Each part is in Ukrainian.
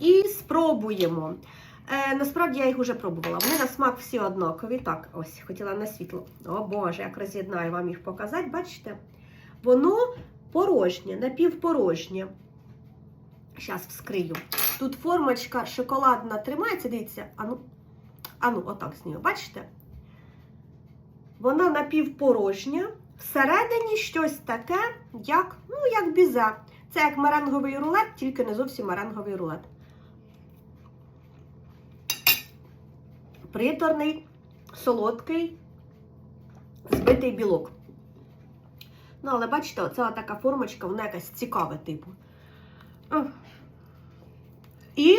і спробуємо. Е, насправді я їх вже пробувала. Вони на смак всі однакові. Так, ось, хотіла на світло. О Боже, як роз'єднаю вам їх показати. Бачите? Воно порожнє, напівпорожнє. Зараз вскрию. Тут формочка шоколадна тримається, дивіться, ану, ану, отак з нею, бачите? Вона напівпорожня. Всередині щось таке, як, ну, як бізе. Це як меренговий рулет, тільки не зовсім меренговий рулет. Приторний, солодкий, збитий білок. Ну, але бачите, оця така формочка, вона якась цікава, типу. І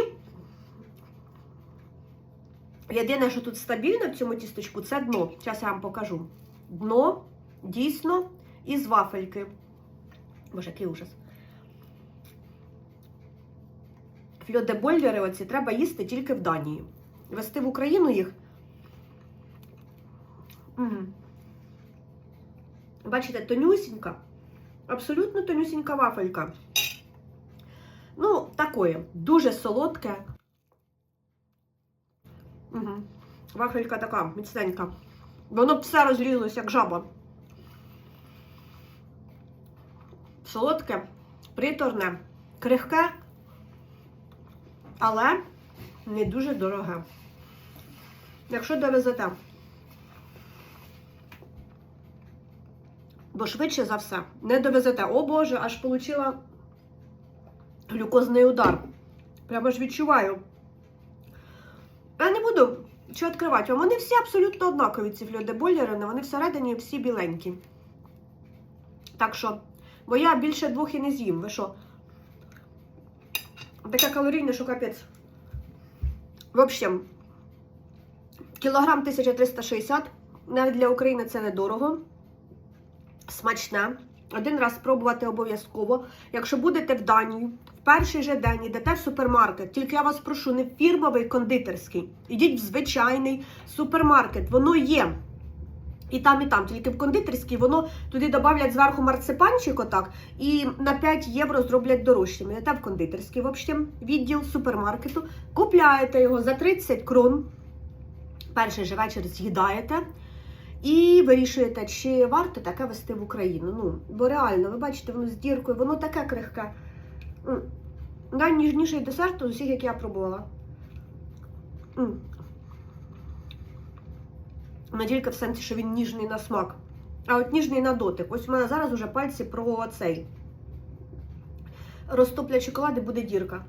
єдине, що тут стабільно в цьому тісточку, це дно. Зараз я вам покажу. Дно дійсно із вафельки. Боже, який ужас. Фльодебольдери оці треба їсти тільки в Данії. Вести в Україну їх. Угу. Бачите, тонюсінька, абсолютно тонюсінька вафелька. Ну, такое, дуже солодке. Угу. Вафелька така міцненька. Воно все розлізлось, як жаба. Солодке, приторне, крихке, але не дуже дороге. Якщо довезете. Бо швидше за все не довезете. О Боже, аж отримала глюкозний удар. Прямо ж відчуваю. Я не буду що відкривати. Вони всі абсолютно однакові, ці флюдеболлерини, вони всередині всі біленькі. Так що, бо я більше двох і не з'їм. Ви що? Таке калорійне, що капець. В общем, кілограм 1360. Навіть для України це недорого. Смачне. Один раз спробувати обов'язково. Якщо будете в Данії, в перший же день йдете в супермаркет, тільки я вас прошу, не фірмовий кондитерський. Ідіть в звичайний супермаркет. Воно є. І там, і там, тільки в кондитерській, воно туди додавлять зверху марципанчик отак, і на 5 євро зроблять дорожчим. Йдете в кондитерський, в общем, відділ супермаркету, купляєте його за 30 крон. Перший же вечір з'їдаєте. І вирішуєте, чи варто таке вести в Україну. Ну, бо реально, ви бачите, воно з діркою, воно таке крихке. Найніжніший десерт з усіх, як я пробувала. Не тільки в сенсі, що він ніжний на смак, а от ніжний на дотик. Ось у мене зараз уже пальці про цей. Розтоплять шоколад і буде дірка.